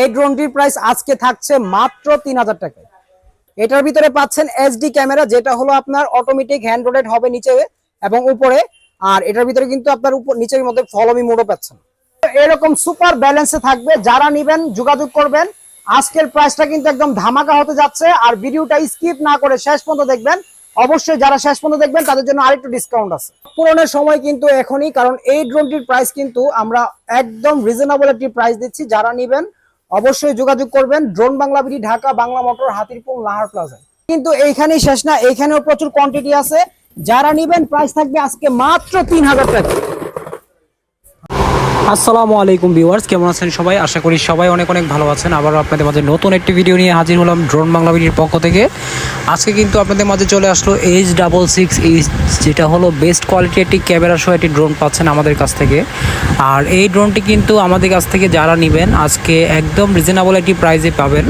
এই ড্রোনটির প্রাইস আজকে থাকছে মাত্র তিন হাজার টাকায়। এটার ভিতরে পাচ্ছেন এইচডি ক্যামেরা, যেটা হলো আপনার অটোমেটিক হ্যান্ড রোটেট হবে নিচে এবং উপরে, আর এটার ভিতরে কিন্তু আপনার উপর, নিচের মধ্যে ফলোমি মোডও পাচ্ছেন। এরকম সুপার ব্যালেন্সে থাকবে, যারা নিবেন, যোগাযোগ করবেন, আজকের প্রাইসটা কিন্তু একদম ধামাকা হতে যাচ্ছে, আর ভিডিওটা স্কিপ না করে শেষ পর্যন্ত দেখবেন। অবশ্যই যারা শেষ পর্যন্ত দেখবেন, তাদের জন্য আরেকটু ডিসকাউন্ট আছে। পূরণের সময় কিন্তু এখনই, কারণ এই ড্রোনটির প্রাইস কিন্তু আমরা একদম রিজনেবল একটি প্রাইস দিচ্ছি, যারা নিবেন অবশ্যই যোগাযোগ করবেন। Drone Bangla BD, Dhaka Bangla motor Hatirpool Nahar প্লাজায় কিন্তু এইখানেই শেষ না, এইখানেও প্রচুর কোয়ান্টিটি আছে। যারা নিবেন প্রাইস থাকবে আজকে মাত্র তিন হাজার টাকা। আসসালামু আলাইকুম ভিউয়ার্স, কেমন আছেন সবাই? আশা করি সবাই অনেক অনেক ভালো আছেন। আবার আপনাদের মাঝে নতুন একটি ভিডিও নিয়ে হাজির হলাম ড্রোন বাংলা বিডির পক্ষ থেকে। আজকে কিন্তু আপনাদের মাঝে চলে আসলো এইচ ডাবল সিক্স এইচ যেটা হলো বেস্ট কোয়ালিটি একটি ক্যামেরা সহ একটি ড্রোন পাচ্ছেন আমাদের কাছ থেকে। আর এই ড্রোনটি কিন্তু আমাদের কাছ থেকে যারা নেবেন, আজকে একদম রিজনেবল একটি প্রাইসে পাবেন।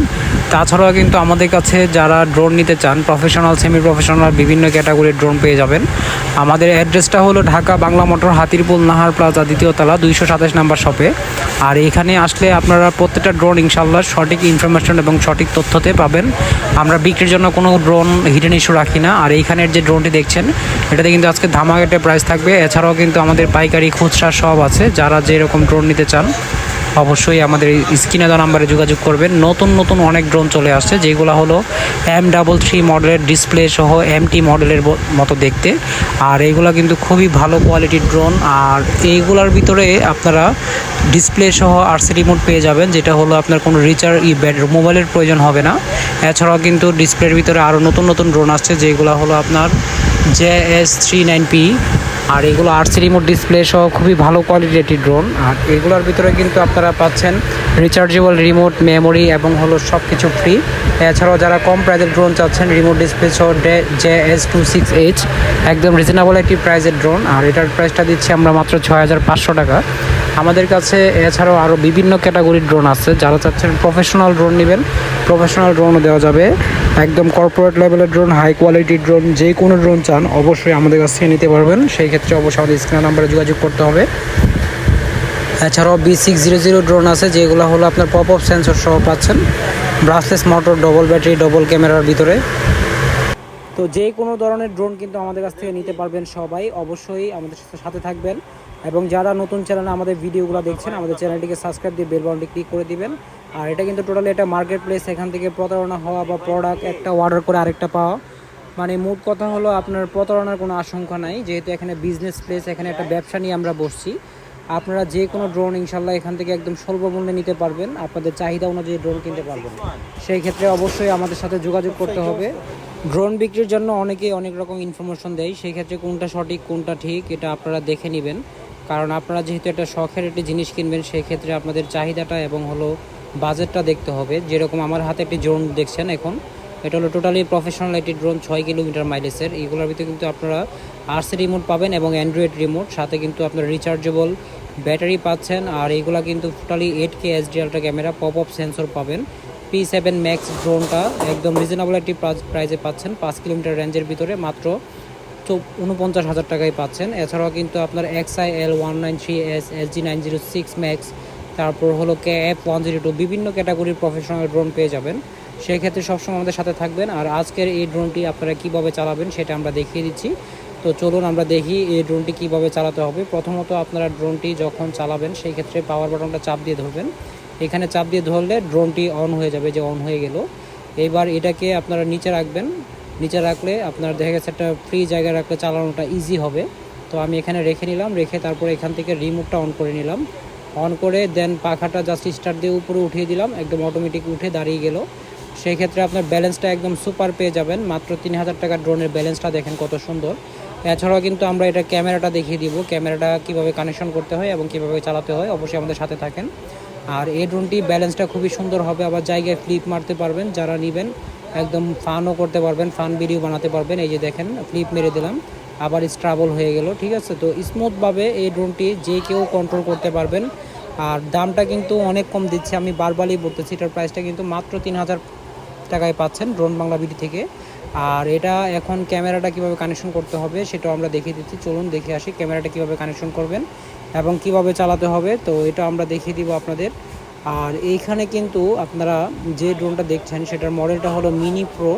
তাছাড়াও কিন্তু আমাদের কাছে যারা ড্রোন নিতে চান প্রফেশনাল সেমি প্রফেশনাল বিভিন্ন ক্যাটাগরির ড্রোন পেয়ে যাবেন। আমাদের অ্যাড্রেসটা হলো ঢাকা বাংলা মোটর, হাতিরপুল, নাহার প্লাজা দ্বিতীয় তলা, দুইশো সাতাশ নাম্বার শপে আর এখানে আসলে আপনারা প্রত্যেকটা ড্রোন ইনশাল্লাহ সঠিক ইনফরমেশন এবং সঠিক তথ্যতে পাবেন। আমরা বিক্রির জন্য কোনো ড্রোন হিডেন ইস্যু রাখি না। আর এইখানের যে ড্রোনটি দেখছেন, এটাতে কিন্তু আজকে ধামাকাটে প্রাইস থাকবে। এছাড়াও কিন্তু আমাদের পাইকারি খুচরা সব আছে। যারা যেরকম ড্রোন নিতে চান অবশ্যই আমাদের স্ক্রিনে দেওয়া নাম্বারে যোগাযোগ করবেন। নতুন নতুন অনেক ড্রোন চলে আসছে, যেগুলো হলো এম ডাবল থ্রি মডেলের ডিসপ্লে সহ এম টি মডেলের মতো দেখতে। আর এইগুলো কিন্তু খুবই ভালো কোয়ালিটির ড্রোন আর এইগুলার ভিতরে আপনারা ডিসপ্লে সহ আরসি রিমোট পেয়ে যাবেন, যেটা হলো আপনার কোনো রিচার্জ ই মোবাইলের প্রয়োজন হবে না। এছাড়াও কিন্তু ডিসপ্লের ভিতরে আরও নতুন নতুন ড্রোন আসছে, যেগুলো হলো আপনার J S three nine P R এগুলো আরসি রিমোট ডিসপ্লে সহ খুবই ভালো কোয়ালিটির একটি ড্রোন আর এগুলোর ভিতরে কিন্তু আপনারা পাচ্ছেন রিচার্জেবল রিমোট মেমোরি এবং হলো সব কিছু ফ্রি এছাড়াও যারা কম প্রাইজের ড্রোন চাচ্ছেন রিমোট ডিসপ্লে সহ J S two six H একদম রিজনেবল একটি প্রাইজের ড্রোন আর এটার প্রাইসটা দিচ্ছি আমরা মাত্র ছয় হাজার পাঁচশো টাকা। আমাদের কাছে এছাড়াও আরও বিভিন্ন ক্যাটাগরির ড্রোন আছে। যারা চাচ্ছেন প্রফেশনাল ড্রোন নেবেন প্রফেশনাল ড্রোনও দেওয়া যাবে। একদম কর্পোরেট লেভেলের ড্রোন হাই কোয়ালিটির ড্রোন যে কোনো ড্রোন চান, অবশ্যই আমাদের কাছ থেকে নিতে পারবেন। সেই ক্ষেত্রে অবশ্যই আমাদের স্ক্রিন নাম্বারে যোগাযোগ করতে হবে। এছাড়াও B six zero zero drone আছে, যেগুলো হলো আপনার পপ আপ সেন্সর সহ পাচ্ছেন। Brushless motor double battery double ক্যামেরার ভিতরে। তো যে কোনো ধরনের ড্রোন কিন্তু আমাদের কাছ থেকে নিতে পারবেন সবাই। অবশ্যই আমাদের সাথে- থাকবেন। এবং যারা নতুন চ্যানেলে আমাদের ভিডিওগুলো দেখছেন, আমাদের চ্যানেলটিকে সাবস্ক্রাইব দিয়ে বেল বাটনটি ক্লিক করে দিবেন। আর এটা কিন্তু টোটালি একটা মার্কেট প্লেস এখান থেকে প্রতারণা হওয়া বা প্রোডাক্ট একটা অর্ডার করে আরেকটা পাওয়া। মানে মোট কথা হলো আপনার প্রতারণার কোনো আশঙ্কা নাই, যেহেতু এখানে বিজনেস প্লেস এখানে একটা ব্যবসা নিয়ে আমরা বসছি। আপনারা যে কোনো ড্রোন ইনশাল্লাহ এখান থেকে একদম স্বল্প মূল্যে নিতে পারবেন। আপনাদের চাহিদা অনুযায়ী ড্রোন কিনতে পারবেন। সেই ক্ষেত্রে অবশ্যই আমাদের সাথে যোগাযোগ করতে হবে। ড্রোন বিক্রির জন্য অনেকেই অনেক রকম ইনফরমেশন দেয়। সেই ক্ষেত্রে কোনটা সঠিক, কোনটা ঠিক, এটা আপনারা দেখে নেবেন। কারণ আপনারা যেহেতু একটা শখের একটি জিনিস কিনবেন, সেই ক্ষেত্রে আপনাদের চাহিদাটা এবং হলো বাজেটটা দেখতে হবে। যেরকম আমার হাতে একটি ড্রোন দেখছেন এখন, এটা হলো টোটালি প্রফেশনাল একটি ড্রোন ছয় কিলোমিটার মাইলেজের এইগুলোর ভিতরে কিন্তু আপনারা আরসি রিমোট পাবেন এবং অ্যান্ড্রয়েড রিমোট সাথে কিন্তু আপনার রিচার্জেবল ব্যাটারি পাচ্ছেন। আর এইগুলা কিন্তু totally eight K HD ultra camera pop up sensor পাবেন পি সেভেন ম্যাক্স ড্রোনটা একদম রিজনেবল একটি প্রাইজে পাচ্ছেন। পাঁচ কিলোমিটার রেঞ্জের ভিতরে মাত্র তো উনপঞ্চাশ হাজার টাকায় পাচ্ছেন। এছাড়াও কিন্তু আপনার X I L one nine three S S G nine zero six max তারপর হলো K F one zero two, বিভিন্ন ক্যাটাগরির প্রফেশনাল ড্রোন পেয়ে যাবেন। সেই ক্ষেত্রে সবসময় আমাদের সাথে থাকবেন। আর আজকের এই ড্রোনটি আপনারা কীভাবে চালাবেন সেটা আমরা দেখিয়ে দিচ্ছি। তো চলুন আমরা দেখি এই ড্রোনটি কীভাবে চালাতে হবে। প্রথমত আপনারা ড্রোনটি যখন চালাবেন সেই ক্ষেত্রে পাওয়ার বাটনটা চাপ দিয়ে ধরবেন। এখানে চাপ দিয়ে ধরলে ড্রোনটি অন হয়ে যাবে, যে অন হয়ে গেল। এবার এটাকে আপনারা নিচে রাখবেন। নিচে রাখলে আপনার দেখা গেছে একটা ফ্রি জায়গায় রাখলে চালানোটা ইজি হবে। তো আমি এখানে রেখে নিলাম, রেখে তারপর এখান থেকে রিমোটটা অন করে নিলাম। অন করে দেন পাখাটা জাস্ট স্টার্ট দিয়ে উপরে উঠিয়ে দিলাম। একদম অটোমেটিক উঠে দাঁড়িয়ে গেল। সেই ক্ষেত্রে আপনার ব্যালেন্সটা একদম সুপার পেয়ে যাবেন। মাত্র তিন হাজার টাকার ড্রোনের ব্যালেন্সটা দেখেন কত সুন্দর। এছাড়াও কিন্তু আমরা এটা ক্যামেরাটা দেখিয়ে দিব। ক্যামেরাটা কীভাবে কানেকশন করতে হয় এবং কীভাবে চালাতে হয়, অবশ্যই আমাদের সাথে থাকেন। আর এই ড্রোনটি ব্যালেন্সটা খুবই সুন্দর হবে। আবার জায়গায় ফ্লিপ মারতে পারবেন যারা নেবেন, একদম ফানও করতে পারবেন ফান ভিডিও বানাতে পারবেন। এই যে দেখেন ফ্লিপ মেরে দিলাম। আবার স্ট্রাবল হয়ে গেল, ঠিক আছে? তো স্মুথভাবে এই ড্রোনটি যে কেউ কন্ট্রোল করতে পারবেন। আর দামটা কিন্তু অনেক কম দিচ্ছে। আমি বারবারই বলতেছি, এটার প্রাইসটা কিন্তু মাত্র তিন হাজার টাকায় পাচ্ছেন ড্রোন বাংলা বিডি থেকে। আর এটা এখন ক্যামেরাটা কীভাবে কানেকশন করতে হবে সেটাও আমরা দেখিয়ে দিচ্ছি। চলুন দেখে আসি ক্যামেরাটা কীভাবে কানেকশন করবেন এবং কীভাবে চালাতে হবে। তো এটা আমরা দেখিয়ে দিব আপনাদের। আর এইখানে কিন্তু আপনারা যে ড্রোনটা দেখছেন, সেটার মডেলটা হলো মিনি প্রো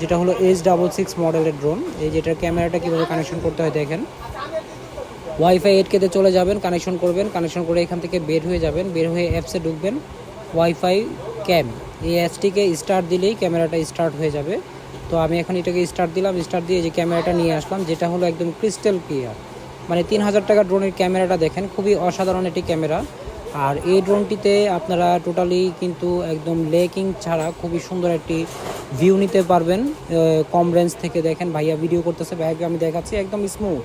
যেটা হলো এইচ ডাবল সিক্স মডেলের ড্রোন এই যেটার ক্যামেরাটা কীভাবে কানেকশন করতে হয় দেখেন। ওয়াইফাই এইট কেতে চলে যাবেন কানেকশন করবেন কানেকশন করে এখান থেকে বের হয়ে যাবেন, বের হয়ে অ্যাপসে ঢুকবেন ওয়াইফাই ক্যাম এই অ্যাপসটিকে স্টার্ট দিলেই ক্যামেরাটা স্টার্ট হয়ে যাবে। তো আমি এখন এটাকে স্টার্ট দিলাম স্টার্ট দিয়ে যে ক্যামেরাটা নিয়ে আসলাম, যেটা হলো একদম ক্রিস্টাল ক্লিয়ার মানে তিন হাজার টাকা ড্রোনের ক্যামেরাটা দেখেন, খুবই অসাধারণ একটি ক্যামেরা আর এই ড্রোনটিতে আপনারা টোটালি কিন্তু একদম লেকিং ছাড়া খুবই সুন্দর একটি ভিউ নিতে পারবেন কম রেঞ্জ থেকে দেখেন, ভাইয়া ভিডিও করতেছে ভাইয়াকে আমি দেখাচ্ছি, একদম স্মুথ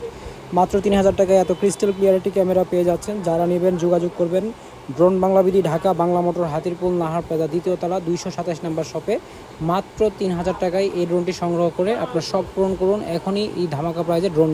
মাত্র তিন হাজার টাকায় এত ক্রিস্টাল ক্লিয়ারিটি ক্যামেরা পেয়ে যাচ্ছেন। যারা নেবেন, যোগাযোগ করবেন drone Bangla BD Dhaka Bangla motor Hatirpool Nahar plaza দ্বিতীয় তলা, দুইশো সাতাশ নম্বর শপে মাত্র তিন হাজার টাকায় এই ড্রোনটি সংগ্রহ করে আপনার সব পূরণ করুন। এখনই এই ধামাকা প্রাইজে ড্রোন